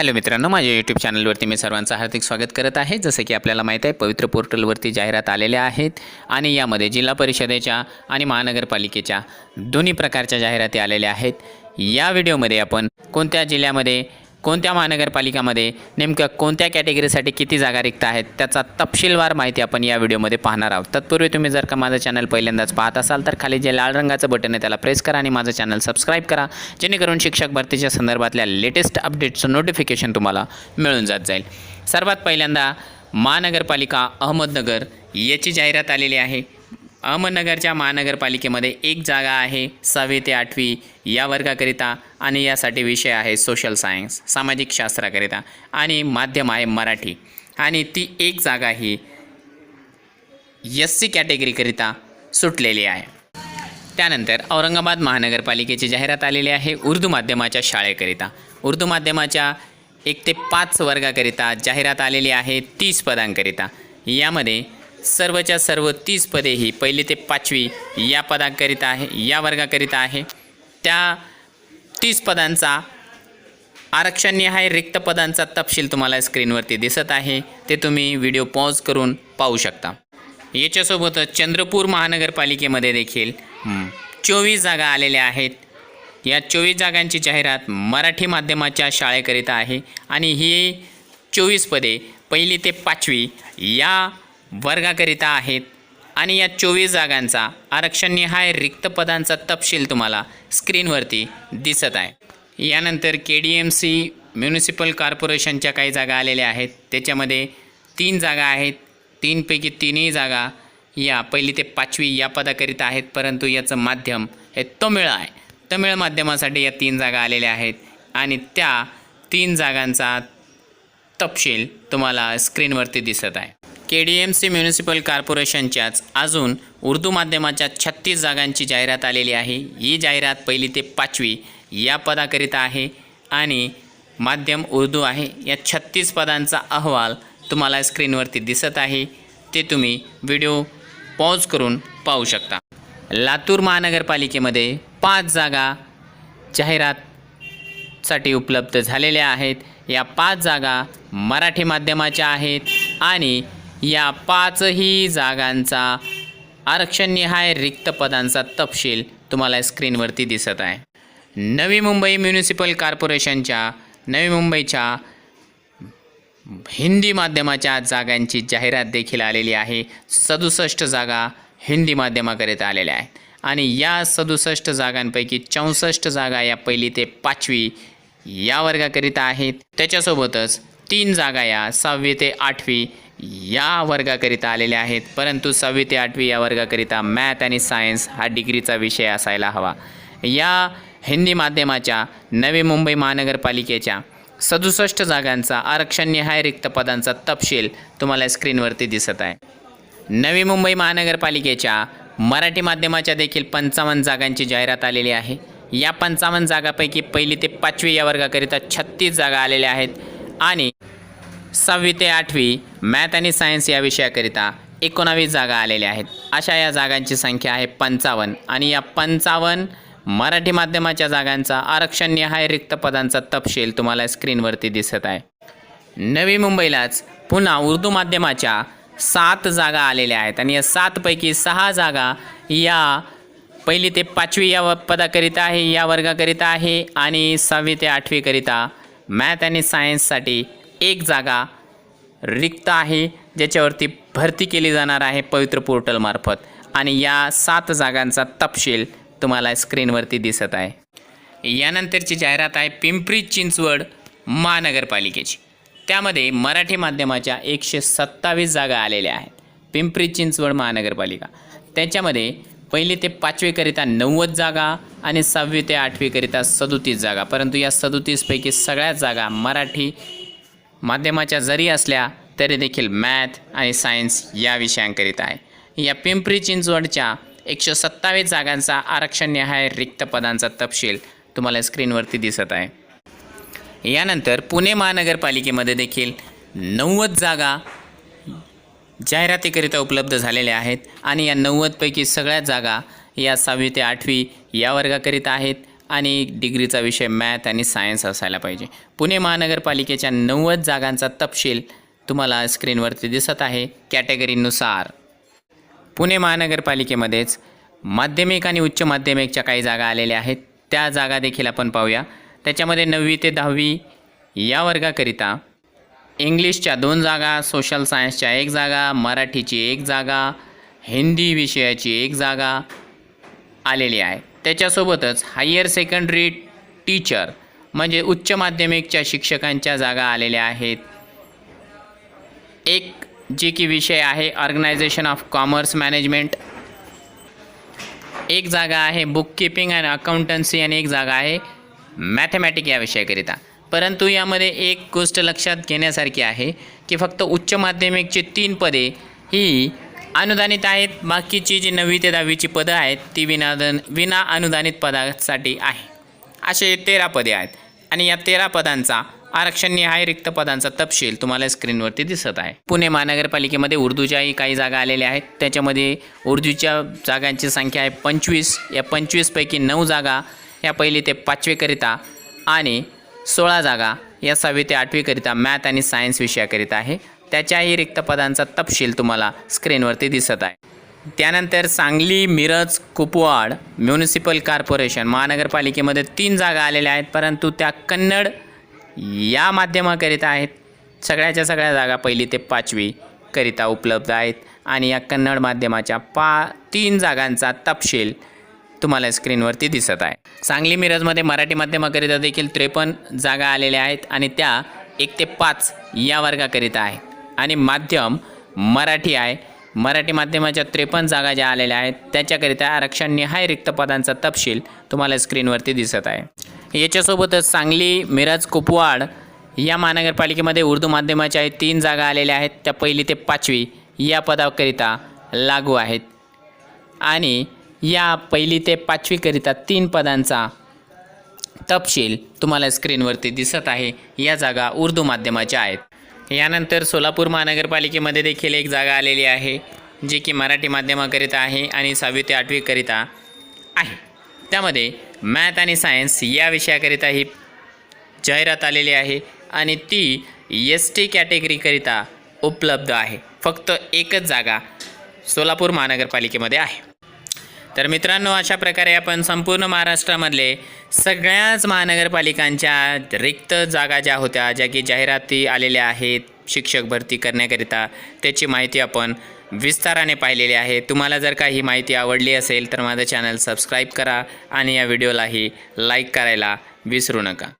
Hello मित्रांनो माझ्या YouTube चॅनलवरती मी सर्वांचं हार्दिक स्वागत करत आहे. जसं की आपल्याला माहीत आहे पवित्र पोर्टलवरती जाहिरात आलेल्या आहेत आणि यामध्ये जिल्हा परिषदेच्या आणि महानगरपालिकेच्या दोन्ही प्रकारच्या जाहिराती आलेल्या आहेत. या व्हिडिओमध्ये आपण कोणत्या जिल्ह्यामध्ये कोणत्या महानगरपालिकामध्ये नेमक्या कोणत्या कॅटेगरीसाठी किती जागा रिक्त आहेत त्याचा तपशीलवार माहिती आपण या व्हिडिओमध्ये पाहणार आहोत. तत्पूर्वी तुम्ही जर का माझं चॅनल पहिल्यांदाच पाहत असाल तर खाली जे लाल रंगाचं बटन आहे त्याला प्रेस करा आणि माझं चॅनल सबस्क्राईब करा जेणेकरून शिक्षक भरतीच्या संदर्भातल्या लेटेस्ट अपडेट्सचं नोटिफिकेशन तुम्हाला मिळून जात जाईल. सर्वात पहिल्यांदा महानगरपालिका अहमदनगर याची जाहिरात आलेली आहे. अहमदनगरच्या महानगरपालिकेमध्ये एक जागा आहे सहावी ते आठवी या वर्गाकरिता आणि यासाठी विषय आहे सोशल सायन्स सामाजिक शास्त्राकरिता आणि माध्यम आहे मराठी. आणि ती एक जागा ही एस सी कॅटेगरीकरिता सुटलेली आहे. त्यानंतर औरंगाबाद महानगरपालिकेची जाहिरात आलेली आहे उर्दू माध्यमाच्या शाळेकरिता. उर्दू माध्यमाच्या एक ते पाच वर्गाकरिता जाहिरात आलेली आहे तीस पदांकरिता. यामध्ये सर्वच्या सर्व तीस पदे ही पहिली ते पाचवी या पदांकरिता आहे या वर्गाकरिता आहे. त्या तीस पदांचा आरक्षणनिहाय रिक्त पदांचा तपशील तुम्हाला स्क्रीनवरती दिसत आहे. ते तुम्ही व्हिडिओ पॉज करून पाहू शकता. याच्यासोबतच चंद्रपूर महानगरपालिकेमध्ये देखील चोवीस जागा आलेल्या आहेत. या चोवीस जागांची जाहिरात मराठी माध्यमाच्या शाळेकरिता आहे आणि ही चोवीस पदे पहिली ते पाचवी या वर्गाकरिता आहेत. आणि या चोवीस जागांचा आरक्षणनिहाय रिक्त पदांचा तपशील तुम्हाला स्क्रीनवरती दिसत आहे. यानंतर K D M C municipal कॉर्पोरेशनच्या काही जागा आलेल्या आहेत. त्याच्यामध्ये तीन जागा आहेत. तीनपैकी तीनही जागा या पहिली ते पाचवी या पदाकरिता आहेत. परंतु याचं माध्यम हे तमिळ आहे. तमिळ माध्यमासाठी या तीन जागा आलेल्या आहेत. आणि त्या तीन जागांचा तपशील तुम्हाला स्क्रीनवरती दिसत आहे. K D M C municipal कॉर्पोरेशनच्याच अजून उर्दू माध्यमाच्या छत्तीस जागांची जाहिरात आलेली आहे. ही जाहिरात पहिली ते पाचवी या पदाकरिता आहे आणि माध्यम उर्दू आहे. या छत्तीस पदांचा अहवाल तुम्हाला स्क्रीनवरती दिसत आहे. ते तुम्ही व्हिडिओ पॉज करून पाहू शकता. लातूर महानगरपालिकेमध्ये पाच जागा जाहिरातसाठी उपलब्ध झालेल्या आहेत. या पाच जागा मराठी माध्यमाच्या आहेत आणि या पाचही जागांचा आरक्षणनिहाय रिक्त पदांचा तपशील तुम्हाला स्क्रीनवरती दिसत आहे. नवी मुंबई म्युनिसिपल कॉर्पोरेशनच्या नवी मुंबईच्या हिंदी माध्यमाच्या जागांची जाहिरात देखील आलेली आहे. सदुसष्ट जागा हिंदी माध्यमाकरिता आलेल्या आहेत. आणि या सदुसष्ट जागांपैकी चौसष्ट जागा या पहिली ते पाचवी या वर्गाकरिता आहेत. त्याच्यासोबतच तीन जागा या सहावी ते आठवी या वर्गाकरिता आलेल्या आहेत. परंतु सहावी ते आठवी या वर्गाकरिता मॅथ आणि सायन्स हा डिग्रीचा विषय असायला हवा. या हिंदी माध्यमाच्या नवी मुंबई महानगरपालिकेच्या सदुसष्ट जागांचा आरक्षणनिहाय रिक्त पदांचा तपशील तुम्हाला स्क्रीनवरती दिसत आहे. नवी मुंबई महानगरपालिकेच्या मराठी माध्यमाच्या देखील पंचावन्न जागांची जाहिरात आलेली आहे. या पंचावन्न जागापैकी पहिली ते पाचवी या वर्गाकरिता छत्तीस जागा आलेल्या आहेत. आणि सहावी ते आठवी मॅथ आणि सायन्स या विषयाकरिता एकोणावीस जागा आलेल्या आहेत. अशा या जागांची संख्या आहे पंचावन्न. आणि या पंचावन्न मराठी माध्यमाच्या जागांचा आरक्षणनिहाय रिक्त पदांचा तपशील तुम्हाला स्क्रीनवरती दिसत आहे. नवी मुंबईलाच पुन्हा उर्दू माध्यमाच्या सात जागा आलेल्या आहेत. आणि या सातपैकी सहा जागा या पहिली ते पाचवी या व- पदाकरिता आहे या वर्गाकरिता आहे आणि सहावी ते आठवीकरिता मॅथ आणि सायन्ससाठी एक जागा रिक्त आहे ज्याच्यावरती भरती केली जाणार आहे पवित्र पोर्टलमार्फत आणि या सात जागांचा तपशील तुम्हाला स्क्रीनवरती दिसत आहे. यानंतरची जाहिरात आहे पिंपरी चिंचवड महानगरपालिकेची. त्यामध्ये मराठी माध्यमाच्या एकशे सत्तावीस जागा आलेल्या आहेत. पिंपरी चिंचवड महानगरपालिका. त्याच्यामध्ये पहिली ते पाचवीकरिता नव्वद जागा आणि सहावी ते आठवीकरिता सदोतीस जागा. परंतु या सदोतीसपैकी सगळ्याच जागा मराठी माध्यमाच्या जरी असल्या तरी देखील मॅथ आणि सायन्स या विषयांकरिता आहे. या पिंपरी चिंचवडच्या एकशे सत्तावीस जागांचा आरक्षणनिहाय रिक्त पदांचा तपशील तुम्हाला स्क्रीनवरती दिसत आहे. यानंतर पुणे महानगरपालिकेमध्ये देखील नव्वद जागा जाहिरातीकरिता उपलब्ध झालेल्या आहेत आणि या नव्वदपैकी सगळ्याच जागा या सहावी ते आठवी या वर्गाकरिता आहेत. आणि डिग्रीचा विषय मॅथ आणि सायन्स असायला पाहिजे. पुणे महानगरपालिकेच्या नव्वद जागांचा तपशील तुम्हाला स्क्रीनवरती दिसत आहे. कॅटेगरीनुसार पुणे महानगरपालिकेमध्येच माध्यमिक आणि उच्च माध्यमिकच्या काही जागा आलेल्या आहेत. त्या जागा देखील आपण पाहूया. त्याच्यामध्ये नववी ते दहावी या वर्गाकरिता इंग्लिशच्या दोन जागा सोशल सायन्सच्या एक जागा मराठीची एक जागा हिंदी विषयाची एक जागा आलेली आहे. त्याच्यासोबतच हायर सेकंडरी टीचर म्हणजे उच्च माध्यमिकच्या शिक्षकांच्या जागा आलेल्या आहेत. एक जे की विषय आहे ऑर्गनायझेशन ऑफ कॉमर्स मॅनेजमेंट एक जागा आहे बुक किपिंग अँड अकाउंटन्सी आणि एक जागा आहे मॅथमॅटिक या विषयाकरिता. परंतु यामध्ये एक गोष्ट लक्षात घेण्यासारखी आहे की फक्त उच्च माध्यमिकची तीन पदे ही अनुदानित आहेत. बाकीची जी नववी ते दहावीची पदं आहेत ती विनादन विना अनुदानित पदासाठी आहे. असे तेरा पदे आहेत. आणि या तेरा पदांचा आरक्षण निहाय रिक्त पदांचा तपशील तुम्हाला स्क्रीनवरती दिसत आहे. पुणे महानगरपालिकेमध्ये उर्दूच्याही काही जागा आलेल्या आहेत. त्याच्यामध्ये उर्दूच्या जागांची संख्या आहे पंचवीस. या पंचवीसपैकी नऊ जागा या पहिली ते पाचवीकरिता आणि सोळा जागा या सहावी ते आठवीकरिता मॅथ आणि सायन्स विषयाकरिता आहे. त्याच्याही रिक्त पदांचा तपशील तुम्हाला स्क्रीनवरती दिसत आहे. त्यानंतर सांगली मिरज कुपवाड म्युनिसिपल कॉर्पोरेशन महानगरपालिकेमध्ये तीन जागा आलेल्या आहेत परंतु त्या कन्नड या माध्यमाकरिता आहेत. सगळ्याच्या सगळ्या जागा पहिली ते पाचवी करिता उपलब्ध आहेत आणि या कन्नड माध्यमाच्या पा तीन जागांचा तपशील तुम्हाला स्क्रीनवरती दिसत आहे. सांगली मिरजमध्ये मराठी माध्यमाकरिता देखील त्रेपन्न जागा आलेल्या आहेत आणि त्या एक ते पाच या वर्गाकरिता आहेत. आणि माध्यम मराठी आहे. मराठी माध्यमाच्या त्रेपन्न जागा ज्या आलेल्या आहेत त्याच्याकरिता आरक्षण निहाय रिक्त पदांचा तपशील तुम्हाला स्क्रीनवरती दिसत आहे. याच्यासोबतच सांगली मिरज कुपवाड या महानगरपालिकेमध्ये उर्दू माध्यमाच्या तीन जागा आलेल्या आहेत. त्या पहिली ते पाचवी या पदाकरिता लागू आहेत. आणि या पहिली ते पाचवीकरिता तीन पदांचा तपशील तुम्हाला स्क्रीनवरती दिसत आहे. या जागा उर्दू माध्यमाच्या आहेत. यानंतर सोलापूर महानगरपालिकेमध्ये देखील एक जागा आलेली आहे जी की मराठी माध्यमाकरिता आहे आणि सहावी ते आठवीकरिता आहे. त्यामध्ये मॅथ आणि सायन्स या विषयाकरिता ही जाहिरात आलेली आहे आणि ती एस टी कॅटेगरीकरिता उपलब्ध आहे. फक्त एकच जागा सोलापूर महानगरपालिकेमध्ये आहे. तर मित्रांनो अशा प्रकारे आपण संपूर्ण महाराष्ट्रामधले सगळ्याच महानगरपालिकांच्या रिक्त जागा ज्या होत्या ज्या की जाहिराती आलेल्या आहेत शिक्षक भरती करण्याकरिता त्याची माहिती आपण विस्ताराने पाहिलेली आहे. तुम्हाला जर का ही माहिती आवडली असेल तर माझं चॅनल सबस्क्राईब करा आणि या व्हिडिओलाही लाईक करायला विसरू नका.